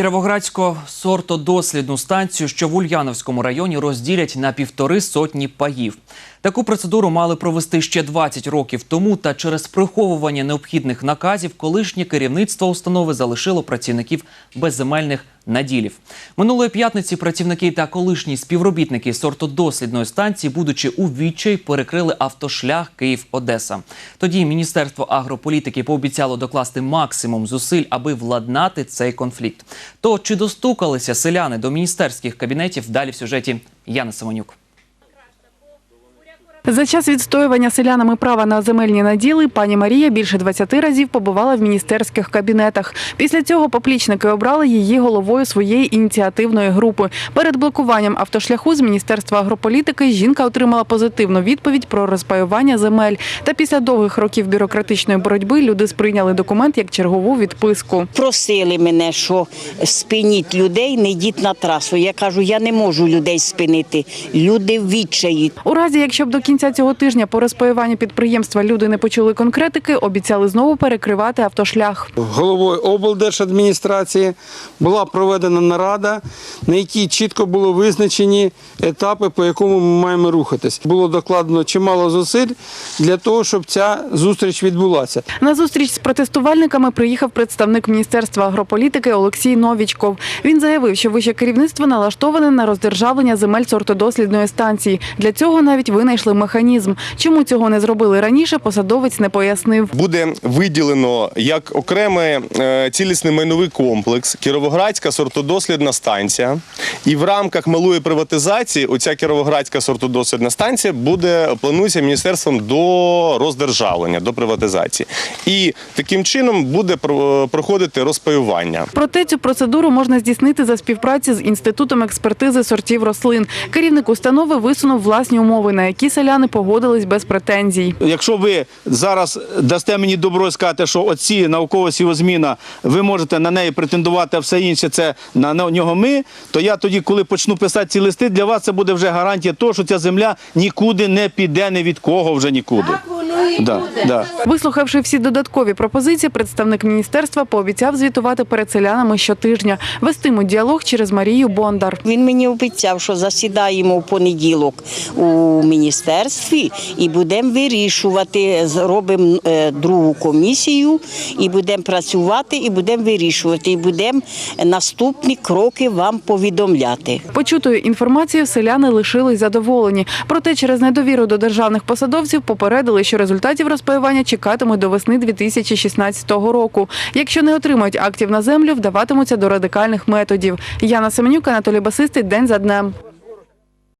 Кіровоградську сортодослідну станцію, що в Ульяновському районі розділять на півтори сотні паїв. Таку процедуру мали провести ще 20 років тому, та через приховування необхідних наказів колишнє керівництво установи залишило працівників безземельних наділів. Минулої п'ятниці працівники та колишні співробітники сортодослідної станції, будучи у відчай, перекрили автошлях Київ-Одеса. Тоді Міністерство агрополітики пообіцяло докласти максимум зусиль, аби владнати цей конфлікт. То чи достукалися селяни до міністерських кабінетів? Далі в сюжеті Яна Семенюк. За час відстоювання селянами права на земельні наділи пані Марія більше 20 разів побувала в міністерських кабінетах. Після цього поплічники обрали її головою своєї ініціативної групи. Перед блокуванням автошляху з міністерства агрополітики жінка отримала позитивну відповідь про розпаювання земель. Та після довгих років бюрократичної боротьби люди сприйняли документ як чергову відписку. Просили мене, що спиніть людей, не йдіть на трасу. Я кажу, я не можу людей спинити. Люди відчаї. У разі, якщо б до кінця цього тижня по розпаюванню підприємства люди не почули конкретики, обіцяли знову перекривати автошлях. головою облдержадміністрації була проведена нарада, на якій чітко було визначені етапи, по якому ми маємо рухатись. Було докладено чимало зусиль для того, щоб ця зустріч відбулася. На зустріч з протестувальниками приїхав представник Міністерства агрополітики Олексій Новічков. Він заявив, що вище керівництво налаштоване на роздержавлення земель сортодослідної станції. Для цього навіть винайшли механізм. Чому цього не зробили раніше, посадовець не пояснив. буде виділено як окремий е, цілісний майновий комплекс Кіровоградська сортодослідна станція. І в рамках малої приватизації оця Кіровоградська сортодослідна станція буде планується міністерством до роздержавлення, до приватизації. І таким чином буде проходити розпаювання. Проте цю процедуру можна здійснити за співпраці з інститутом експертизи сортів рослин. Керівник установи висунув власні умови, на які селяни погодились без претензій. Якщо ви зараз дасте мені добро і скажете, що оці наукова сівозміна, ви можете на неї претендувати, а все інше це на нього ми, то я тоді, коли почну писати ці листи, для вас це буде вже гарантія того, що ця земля нікуди не піде, ні від кого вже нікуди. Да, да. Вислухавши всі додаткові пропозиції, представник міністерства пообіцяв звітувати перед селянами щотижня. Вестимуть діалог через Марію Бондар. Він мені обіцяв, що засідаємо в понеділок у міністерстві і будемо вирішувати. Зробимо е, другу комісію і будемо працювати, і будемо вирішувати. І будемо наступні кроки вам повідомляти. Почутою інформацією селяни лишились задоволені. Проте через недовіру до державних посадовців попередили, що результатів розпаювання чекатимуть до весни 2016 року. Якщо не отримають актів на землю, вдаватимуться до радикальних методів. Яна Семенюк, Анатолій Басистий. День за днем.